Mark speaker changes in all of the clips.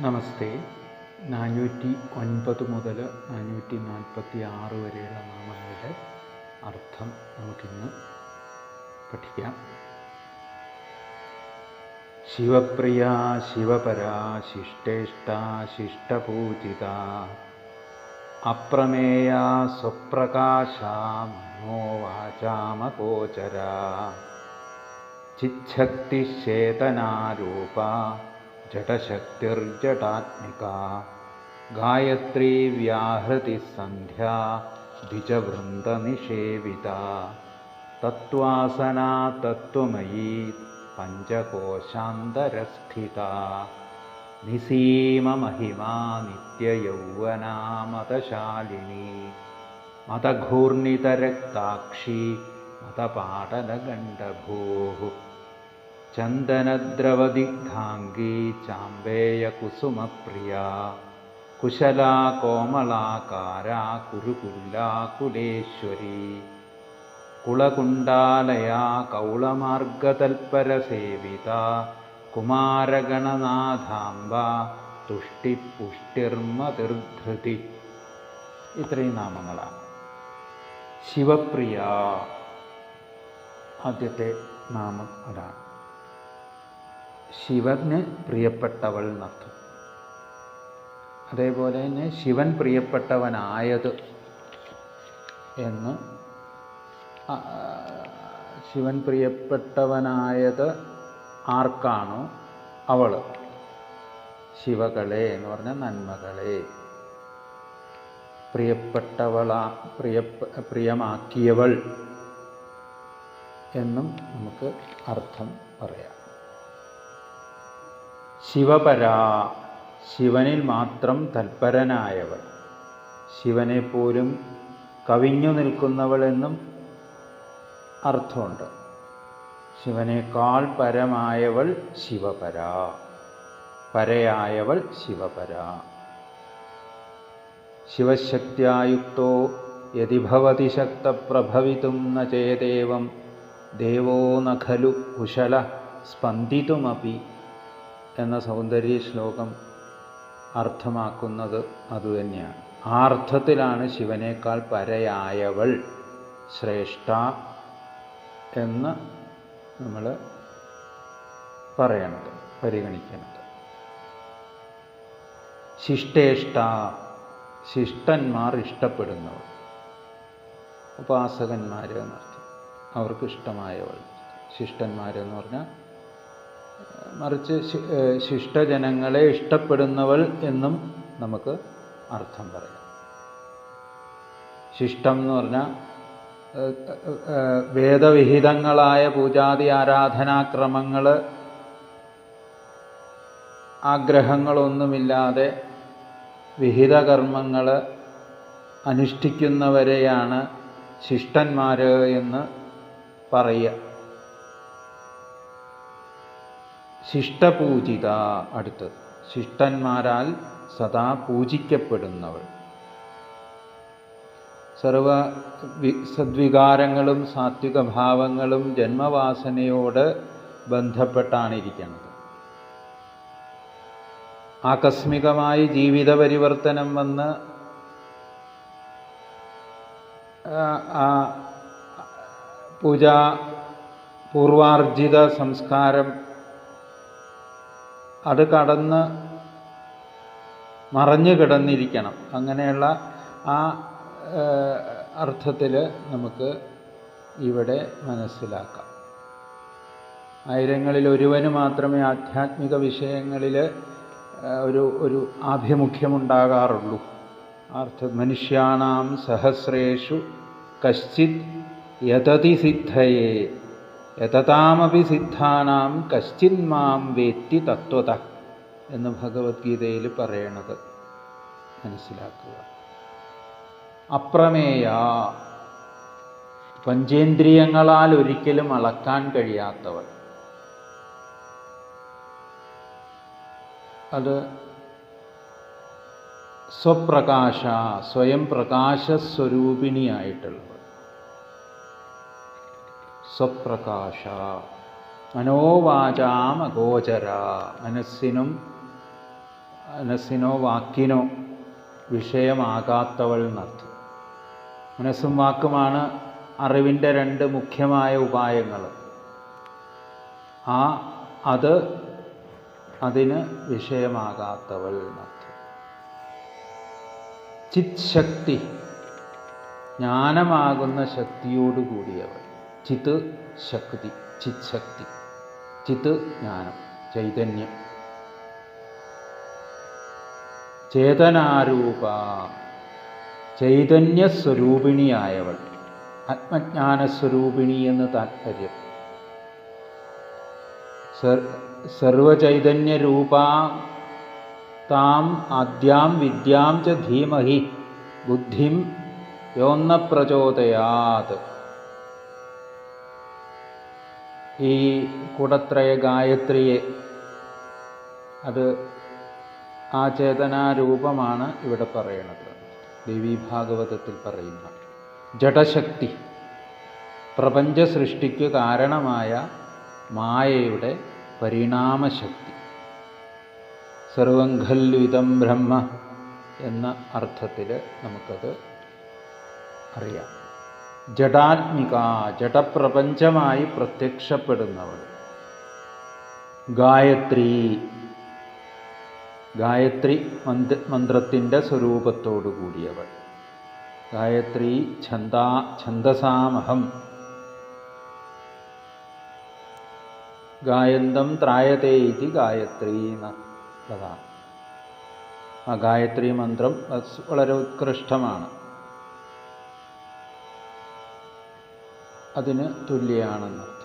Speaker 1: നമസ്തേ. നാനൂറ്റി ഒൻപത് മുതൽ നാനൂറ്റി നാൽപ്പത്തി ആറ് വരെയുള്ള നാമങ്ങളുടെ അർത്ഥം നമുക്കിന്ന് പഠിക്കാം. ശിവപ്രിയ ശിവപരാ ശിഷ്ടേഷ്ട ശിഷ്ടപൂജിത അപ്രമേയ സ്വപ്രകാശ മനോവാചാമഗോചര ചിച്ഛക്തിശേതനാരൂപ जटशक्तिर्जटात्मिका। गायत्री व्याहृतिसन्ध्या द्विजवृन्दनिषेविता। तत्त्वासना तत्त्वमयी पञ्चकोशान्तरस्थिता। निसीममहिमा नित्ययौवनामतशालिनी मतघूर्णितरक्ताक्षी मतपाटलगण्डभूः। ചന്ദനദ്രവദിഗ്ധാംഗീ ചാമ്പേയകുസുമപ്രിയ കുശലാ കോമളാകാരാ കുരുകുല്ലാ കുലേശ്വരി. കുളകുണ്ടാലയാ കൗളമാർഗതൽപരസേവിത. കുമാരഗണനാഥാംബ തുഷ്ടിപുഷ്ടിർമതിർധൃതി ഇത്രയും നാമങ്ങളാണ്. ശിവപ്രിയ. ആദ്യത്തെ നാമം അതാണ്. ശിവന് പ്രിയപ്പെട്ടവൾ എന്നർത്ഥം അതേപോലെ തന്നെ ശിവൻ പ്രിയപ്പെട്ടവനായത് എന്ന് ശിവൻ പ്രിയപ്പെട്ടവനായത് ആർക്കാണോ അവൾ ശിവകളെ എന്ന് പറഞ്ഞ നന്മകളെ. പ്രിയപ്പെട്ടവളാ പ്രിയ പ്രിയമാക്കിയവൾ എന്നും നമുക്ക് അർത്ഥം പറയാം. ശിവപരാ ശിവനിൽ മാത്രം തൽപരനായവൾ. ശിവനെ പോലും കവിഞ്ഞു നിൽക്കുന്നവൾ എന്നും അർത്ഥമുണ്ട്. ശിവനേക്കാൾ പരമായവൾ ശിവപരാ പരയായവൾ ശിവപരാ. ശിവശക്തിയായുക്തോ യതിഭവതി ശക്തപ്രഭവിതും ന ചേദേവം ദേവോ ന ഖലു കുശല സ്പന്ദിതുമപി എന്ന സൗന്ദര്യ ശ്ലോകം അർത്ഥമാക്കുന്നത് അതുതന്നെയാണ്. ആ അർത്ഥത്തിലാണ് ശിവനേക്കാൾ പരയായവൾ ശ്രേഷ്ഠ എന്ന് നമ്മൾ പറയണത് പരിഗണിക്കുന്നത് ശിഷ്ടേഷ്ട ശിഷ്ടന്മാർ ഇഷ്ടപ്പെടുന്നവൾ. ഉപാസകന്മാർ എന്നർത്ഥം. അവർക്ക് ഇഷ്ടമായവൾ. ശിഷ്ടന്മാരെന്ന് പറഞ്ഞാൽ മറിച്ച് ശിഷ്ടജനങ്ങളെ ഇഷ്ടപ്പെടുന്നവൾ എന്നും നമുക്ക് അർത്ഥം പറയാം. ശിഷ്ടം എന്ന് പറഞ്ഞാൽ വേദവിഹിതങ്ങളായ പൂജാതി ആരാധനാക്രമങ്ങൾ ആഗ്രഹങ്ങളൊന്നുമില്ലാതെ വിഹിതകർമ്മങ്ങൾ അനുഷ്ഠിക്കുന്നവരെയാണ് ശിഷ്ടന്മാർ എന്ന് പറയുക. ശിഷ്ടപൂജിത അടുത്തത് ശിഷ്ടന്മാരാൽ സദാ പൂജിക്കപ്പെടുന്നവൾ. സർവ സദ്വികാരങ്ങളും സാത്വിക ഭാവങ്ങളും ജന്മവാസനയോട് ബന്ധപ്പെട്ടാണ് ഇരിക്കുന്നത് ആകസ്മികമായി ജീവിത പരിവർത്തനം വന്ന് പൂജാ പൂർവാർജിത സംസ്കാരം അത് കടന്ന് മറഞ്ഞു കിടന്നിരിക്കണം. അങ്ങനെയുള്ള ആ അർത്ഥത്തിൽ നമുക്ക് ഇവിടെ മനസ്സിലാക്കാം. ആയിരങ്ങളിൽ ഒരുവന് മാത്രമേ ആധ്യാത്മിക വിഷയങ്ങളിൽ ഒരു ഒരു ആഭിമുഖ്യമുണ്ടാകാറുള്ളൂ. അർത്ഥ മനുഷ്യാണാം സഹസ്രേഷു കശ്ചിത് യതതി സിദ്ധയേ. യതതാമപി സിദ്ധാനാം കശ്ചിന്മാം വേത്തി തത്വത എന്ന് ഭഗവത്ഗീതയിൽ പറയണത് മനസ്സിലാക്കുക. അപ്രമേയ. പഞ്ചേന്ദ്രിയങ്ങളാൽ ഒരിക്കലും അളക്കാൻ കഴിയാത്തവൾ അത് സ്വപ്രകാശ സ്വയം പ്രകാശസ്വരൂപിണിയായിട്ടുള്ളവൾ സ്വപ്രകാശ. മനോവാചാമഗോചര. മനസ്സിനും മനസ്സിനോ വാക്കിനോ വിഷയമാകാത്തവൾ എന്നർത്ഥം മനസ്സും വാക്കുമാണ് അറിവിന്റെ രണ്ട് മുഖ്യമായ ഉപായങ്ങൾ. ആ അത് അതിന് വിഷയമാകാത്തവൾ എന്നർത്ഥം ചിത് ശക്തി ജ്ഞാനമാകുന്ന ശക്തിയോട് ചിത് ശക്തി ചിത് ശക്തി ചിത് ജ്ഞാനം ചൈതന്യം. ചേതനാരൂപ ചൈതന്യസ്വരൂപിണിയായവൾ ആത്മജ്ഞാനസ്വരൂപിണി എന്ന് താത്പര്യം സർവചൈതന്യരൂപ താം ആദ്യാം വിദ്യാം ച ധീമഹി ബുദ്ധിം യോന്ന പ്രചോദയാത് ഈ കുടത്രയ ഗായത്രിയെ അത് ആ ചേതനാരൂപമാണ് ഇവിടെ പറയുന്നത് ദേവീ ഭാഗവതത്തിൽ പറയുന്ന ജഡശക്തി പ്രപഞ്ച സൃഷ്ടിക്ക് കാരണമായ മായയുടെ പരിണാമശക്തി. സർവംഖല്വിതം ബ്രഹ്മ എന്ന അർത്ഥത്തിൽ നമുക്കത് അറിയാം. ജഡാത്മിക ജഡപ്രപഞ്ചമായി പ്രത്യക്ഷപ്പെടുന്നവൾ. ഗായത്രി. ഗായത്രി മന്ത്ര മന്ത്രത്തിന്റെ സ്വരൂപത്തോടു കൂടിയവൾ. ഗായത്രി ഛന്ദാ ഛന്ദസാമഹം. ഗായന്തം ത്രായതേ ഇതി ഗായത്രി എന്നുള്ളതാണ് ആ ഗായത്രി മന്ത്രം വളരെ ഉത്കൃഷ്ടമാണ്. അതിന് തുല്യമാണെന്നർത്ഥം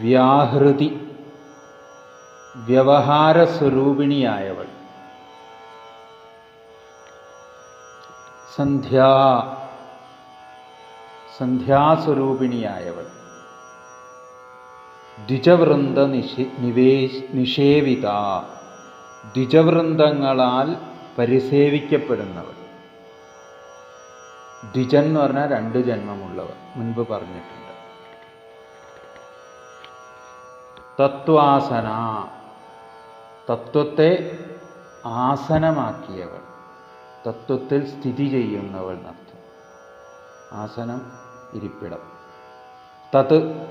Speaker 1: വ്യാഹൃതി വ്യവഹാരസ്വരൂപിണിയായവൾ. സന്ധ്യാ സന്ധ്യാസ്വരൂപിണിയായവൾ. ദ്വിജവൃന്ദ നിഷേ നിഷേവിത. ദ്വിജവൃന്ദങ്ങളാൽ പരിസേവിക്കപ്പെടുന്നവൾ. ദ്വിജൻ എന്ന് പറഞ്ഞാൽ രണ്ട് ജന്മമുള്ളവർ മുൻപ് പറഞ്ഞിട്ടുണ്ട്. തത്വാസന. തത്വത്തെ ആസനമാക്കിയവൾ. തത്വത്തിൽ സ്ഥിതി ചെയ്യുന്നവൾ എന്നർത്ഥം ആസനം ഇരിപ്പിടം. തത്.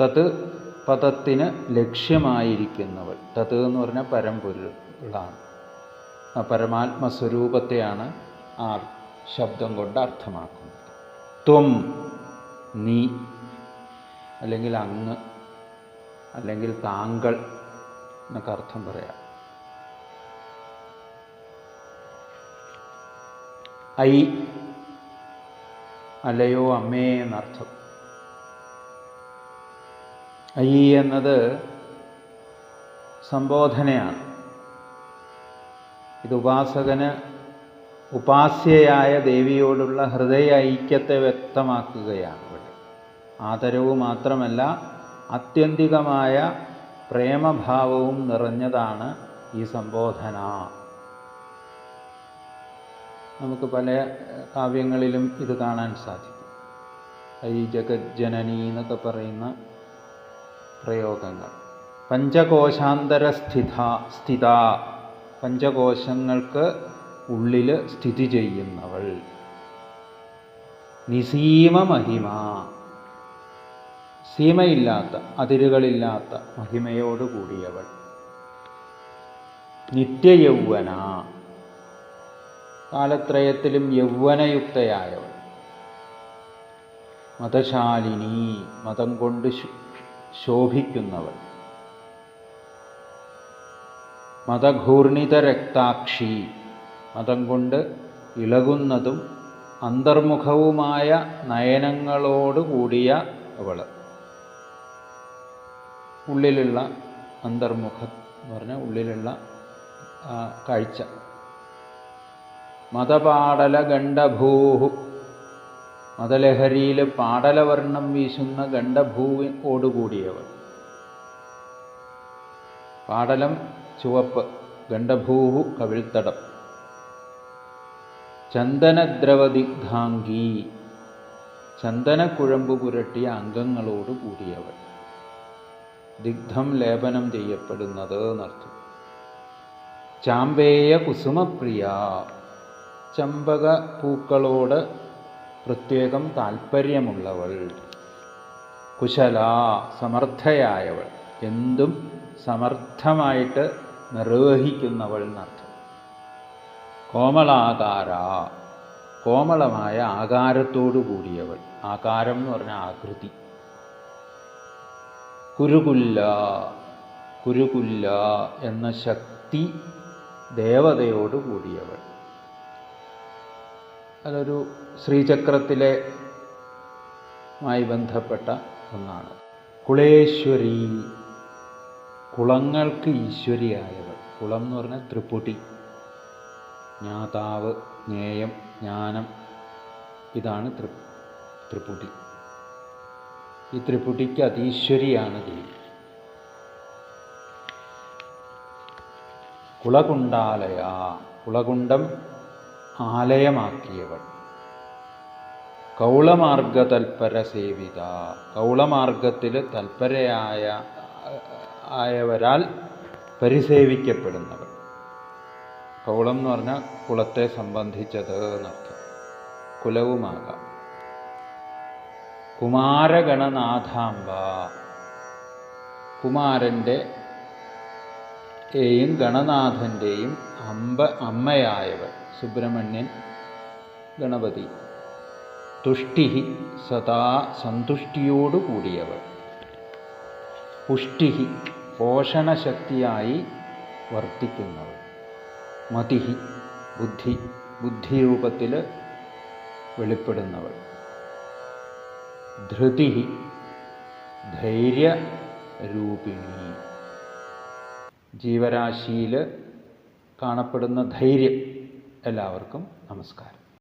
Speaker 1: തത് പദത്തിന് ലക്ഷ്യമായിരിക്കുന്നവൾ. തത് എന്ന് പറഞ്ഞാൽ പരമ്പൊരുളാണ്. ആ പരമാത്മസ്വരൂപത്തെയാണ് ആ ശബ്ദം കൊണ്ട് അർത്ഥമാക്കുന്നത് ത്വം നീ അല്ലെങ്കിൽ അങ്ങ് അല്ലെങ്കിൽ താങ്കൾ എന്നൊക്കെ അർത്ഥം പറയാം. ഐ അല്ലയോ അമ്മേ എന്നർത്ഥം. ഐ എന്നത് സംബോധനയാണ്. ഇത് ഉപാസകന് ഉപാസ്യയായ ദേവിയോടുള്ള ഹൃദയ ഐക്യത്തെ വ്യക്തമാക്കുകയാണ് ഇവിടെ. ആദരവ് മാത്രമല്ല ആത്യന്തികമായ പ്രേമഭാവവും നിറഞ്ഞതാണ് ഈ സംബോധന. നമുക്ക് പല കാവ്യങ്ങളിലും ഇത് കാണാൻ സാധിക്കും. ഐ ജഗജ്ജനനി എന്നൊക്കെ പറയുന്ന പ്രയോഗങ്ങൾ. പഞ്ചകോശാന്തര സ്ഥിത സ്ഥിത. പഞ്ചകോശങ്ങൾക്ക് ഉള്ളിൽ സ്ഥിതി ചെയ്യുന്നവൾ. നിസീമ മഹിമ. സീമയില്ലാത്ത അതിരുകളില്ലാത്ത മഹിമയോട് കൂടിയവൾ. നിത്യയൗവന. കാലത്രയത്തിലും യൗവനയുക്തയായവൾ. മതശാലിനി മതം കൊണ്ട് ശോഭിക്കുന്നവൾ. മതഘൂർണിത രക്താക്ഷി മതം കൊണ്ട് ഇളകുന്നതും അന്തർമുഖവുമായ നയനങ്ങളോടുകൂടിയ അവൾ ഉള്ളിലുള്ള അന്തർമുഖം എന്ന് പറഞ്ഞാൽ ഉള്ളിലുള്ള കാഴ്ച. മതപാടല ഗണ്ഡഭൂഹു മതലഹരിയിൽ പാടലവർണം വീശുന്ന ഗണ്ഡഭൂവിനോടുകൂടിയവൾ പാടലം ചുവപ്പ് ഗണ്ഡഭൂഹു കവിൾത്തടം. ചന്ദനദ്രവദിഗ്ധാംഗി. ചന്ദനക്കുഴമ്പ് പുരട്ടിയ അംഗങ്ങളോട് കൂടിയവൾ ദിഗ്ധം ലേപനം ചെയ്യപ്പെടുന്നത് എന്നർത്ഥം. ചാമ്പേയ കുസുമപ്രിയ. ചമ്പക പൂക്കളോട് പ്രത്യേകം താല്പര്യമുള്ളവൾ കുശല സമർത്ഥയായവൾ. എന്തും സമർത്ഥമായിട്ട് നിർവഹിക്കുന്നവൾ എന്നർത്ഥം. കോമളാകാര. കോമളമായ ആകാരത്തോടു കൂടിയവൾ. ആകാരം എന്ന് പറഞ്ഞ ആകൃതി. കുരുകുല്ല കുരുകുല്ല എന്ന ശക്തി ദേവതയോട് കൂടിയവൾ. അതൊരു ശ്രീചക്രത്തിലെ മായി ബന്ധപ്പെട്ട ഒന്നാണ്. കുളേശ്വരി കുളങ്ങൾക്ക് ഈശ്വരിയായവൾ. കുളം എന്ന് പറഞ്ഞാൽ ത്രിപുടി. ജ്ഞാതാവ് ജ്ഞേയം ജ്ഞാനം. ഇതാണ് ത്രി ത്രിപുടി. ഈ ത്രിപുടിക്ക് അതീശ്വരിയാണ് ദേവി കുളകുണ്ടാലയ കുളകുണ്ടം ആലയമാക്കിയവൾ. കൗളമാർഗ തൽപര സേവിത. കൗളമാർഗത്തിൽ തൽപരയായ ആയവരാൽ പരിസേവിക്കപ്പെടുന്നവർ കൗളം എന്ന് പറഞ്ഞാൽ കുളത്തെ സംബന്ധിച്ചത് എന്നർത്ഥം. കുലവുമാകാം. കുമാരഗണനാഥാംബ. കുമാരന്റെ യും ഗണനാഥന്റെയും അമ്പ അമ്മയായവർ സുബ്രഹ്മണ്യൻ ഗണപതി. തുഷ്ടി സദാ സന്തുഷ്ടിയോടു കൂടിയവർ പുഷ്ടി പോഷണശക്തിയായി വർത്തിക്കുന്നവർ മതി ബുദ്ധി ബുദ്ധിരൂപത്തിൽ വെളിപ്പെടുന്നവൾ. ധൃതി ധൈര്യരൂപിണി. ജീവരാശിയിൽ കാണപ്പെടുന്ന ധൈര്യം എല്ലാവർക്കും നമസ്കാരം.